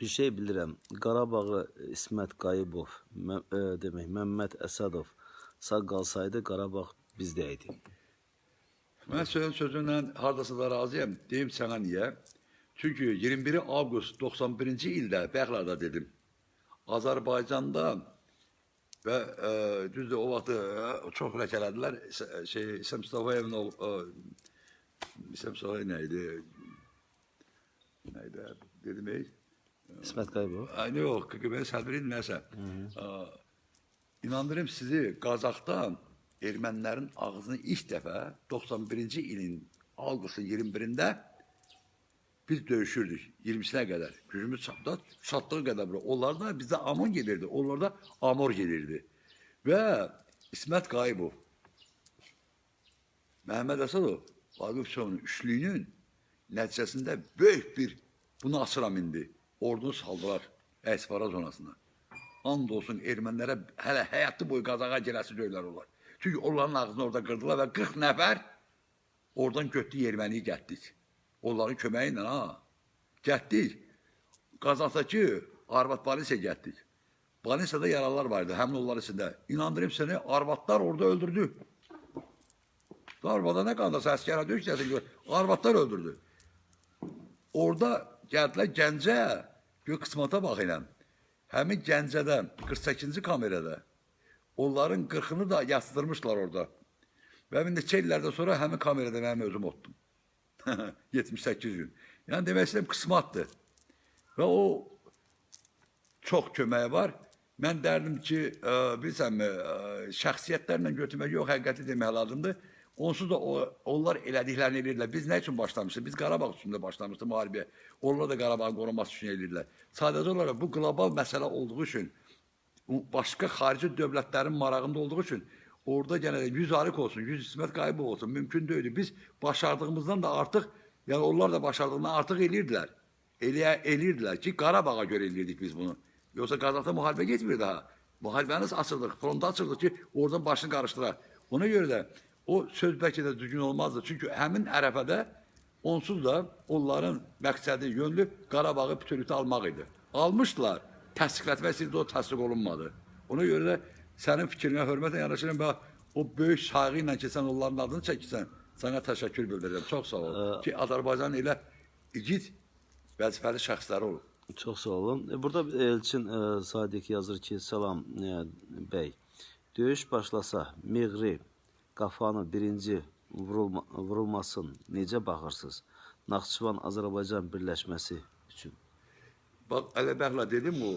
Bir şey bilirəm. Qarabağı İsmət Qayıbov, Mə- e, demək Məmməd Əsədov sağ qalsaydı Qarabağ bizdə idi. Mən söylən sözünlə hardasa da razıyam. Deyim sənə niyə? Çünki 21 avqust 91-ci ildə Bəxlarda dedim. Azərbaycanda və e, düzdür o vaxt e, çox. S- Şey İslam Mustafayevin o e, İslam Mustafayev nə? Dedim ey. İsmət Qayıbov. Ay, yox, KGB sədri nəsə. İnandırım sizi, Qazaxdan ermənilərin ağzını ilk dəfə 91-ci ilin avqustun 21-də biz döyüşürdük 20-sinə qədər. Gücümüz çatdı, çatdığı qədər bura. Onlar da bizdə Amon gelirdi, onlar da Amor gelirdi. Və İsmət Qayıbov, Məhəmməd Əsədov, Vaqif Çoğunun üçlüyünün nəticəsində böyük bir bunu asıram indi. Ordunu saldılar Əsfara zonasına. And olsun ermənilərə hələ həyatlı boyu qazağa girəsi döyürlər onlar. Çünki onların ağzını orada qırdılar və 40 nəfər oradan götdü erməniyi gətdik. Onların köməyi ilə ha. Gətdik. Qazaxdakı Arvad Balisiya gətdik. Balisiyada yaralar vardı həmin onlar içində. İnandırım səni Arvadlar orada öldürdü. Arvada nə qandasa əskərə döyüşləsin ki, Arvadlar öldürdü. Orada gəldilər Gəncə, gör qismata bax elə. Həmin Gəncədə 48-ci kamerada onların 40-ını da yasdırmışlar orada. Və bir neçə illərdən sonra həmin kamerada mənim özüm otdum. 78 gün. Yəni demək istəyirəm qismatdır. Və o çox köməyi var. Mən dərdim ki, ə, bilirsən, ə, şəxsiyyətlərlə götürmək yox, həqiqəti demək lazımdır. Onsuz da o, onlar elədiklərini edirlər. Biz nə üçün başlamışıq? Biz Qarabağ üçün də başlamışıq müharibəyə. Onlar da Qarabağın qorunması üçün edirlər. Sadəcə olaraq bu qlobal məsələ olduğu üçün, başqa xarici dövlətlərin marağında olduğu üçün orada də 100 Arıq olsun, 100 İsmət Qayıbov olsun, mümkün deyildi. Biz başardığımızdan da artıq, yəni onlar da başardığından artıq eləyirdilər. Eləyə, eləyirdilər ki, Qarabağa görə eləyirdik biz bunu. Yoxsa Qazaxda müharibə getmir daha. Müharibəni açırdıq, fronta açırdıq ki, oradan başını qarışdıraq. Ona görə də o söz bəlkə də düzgün olmazdı. Çünki həmin ərəfədə onsuz da onların məqsədi, yönlü Qarabağı bütövlükdə almaq idi. Almışdılar, təsdiqlətmək istəyirdi, o təsdiq olunmadı. Ona görə də sənin fikrinə hörmətlə yanaşıram və o böyük sayğı ilə ki, sən onların adını çəkirsən, sənə təşəkkür bildirirəm. Çox sağ ol. Ki, Azərbaycanın elə igid vəzifəli şəxsləri olub. Çox sağ olun. E, Burada Elçin e, Sadiq yazır ki, salam e, bəy. Döyüş başlasa, Miğri qafanı birinci vurulma, vurulmasın necə baxırsınız? Naxçıvan Azərbaycan birləşməsi üçün. Bax, Əli Bəxla dedim o